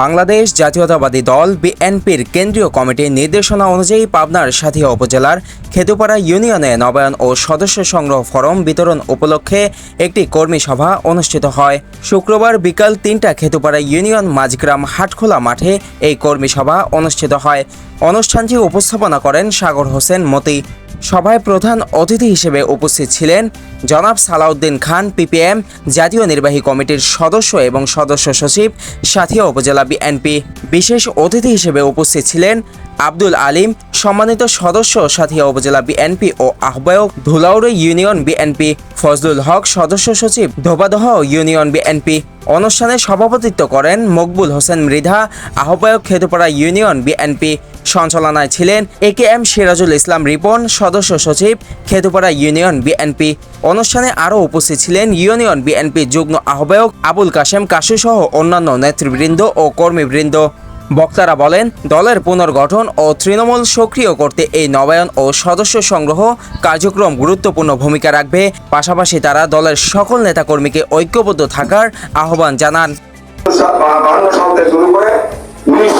বাংলাদেশ জাতীয়তাবাদী দল বিএনপির কেন্দ্রীয় কমিটির নির্দেশনা অনুযায়ী পাবনার সাথিয়া উপজেলার খেতুপাড়া ইউনিয়নে নবায়ন ও সদস্য সংগ্রহ ফরম বিতরণ উপলক্ষে একটি কর্মী সভা অনুষ্ঠিত হয়। শুক্রবার বিকাল তিনটা খেতুপাড়া ইউনিয়ন মাঝগ্রাম হাটখোলা মাঠে এই কর্মী সভা অনুষ্ঠিত হয়। অনুষ্ঠানটি উপস্থাপনা করেন সাগর হোসেন মতি। সভায় প্রধান অতিথি হিসেবে উপস্থিত ছিলেন জনাব সালাউদ্দিন খান, পিপিএম, জাতীয় নির্বাহী কমিটির সদস্য এবং সদস্য সচিব, সাথিয়া উপজেলা বিএনপি বিশেষ অতিথি হিসেবে উপস্থিত ছিলেন আব্দুল আলিম, সম্মানিত সদস্য সাথিয়া উপজেলা বিএনপি ও আহ্বায়ক ধুলাউড়ি ইউনিয়ন বিএনপি, ফজলুল হক সদস্য সচিব ধোবাদহ ইউনিয়ন বিএনপি, অনুষ্ঠানে সভাপতিত্ব করেন মকবুল হোসেন মৃধা, আহ্বায়ক খেতুপাড়া ইউনিয়ন বিএনপি সঞ্চালনায় ছিলেন A K M Sirajul Islam Ripon, সদস্য সচিব খেতুপাড়া ইউনিয়ন বিএনপি অনুষ্ঠানে আরও উপস্থিত ছিলেন ইউনিয়ন বিএনপি যুগ্ম আহ্বায়ক আবুল কাশেম কাশু সহ অন্যান্য নেতৃবৃন্দ ও কর্মীবৃন্দ। বক্তারা বলেন, দলের পুনর্গঠন ও তৃণমূল সক্রিয় করতে এই নবায়ন ও সদস্য সংগ্রহ কার্যক্রম গুরুত্বপূর্ণ ভূমিকা রাখবে। পাশাপাশি তারা দলের সকল নেতাকর্মীকে ঐক্যবদ্ধ থাকার আহ্বান জানান।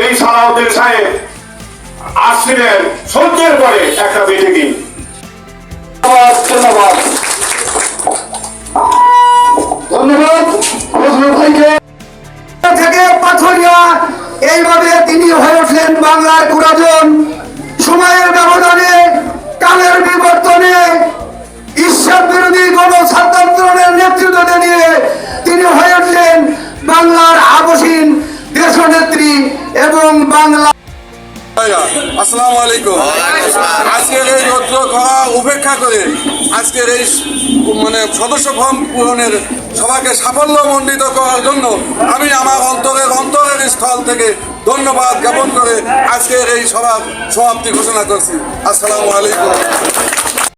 এই সালাউদ্দিন সাহেব আসছিলেন সহ্যের পরে একটা মিটিংই ধন্যবাদ ধন্যবাদ। ভাইকে। থেকে পাথরিয়া, এইভাবে তিনি হয়ে উঠলেন বাংলার পুরাজন সময়ের ব্যবধানে, কালের বিবর্তনে আসসালামু আলাইকুম। আজকের এই রৌদ্র খরা উপেক্ষা করে আজকের এই মানে সদস্য ফর্ম পূরণের সবাইকে সাফল্য মণ্ডিত করার জন্য আমি আমার অন্তরের অন্তরের স্থল থেকে ধন্যবাদ জ্ঞাপন করে আজকের এই সভা সমাপ্তি ঘোষণা করছি। আসসালামু আলাইকুম।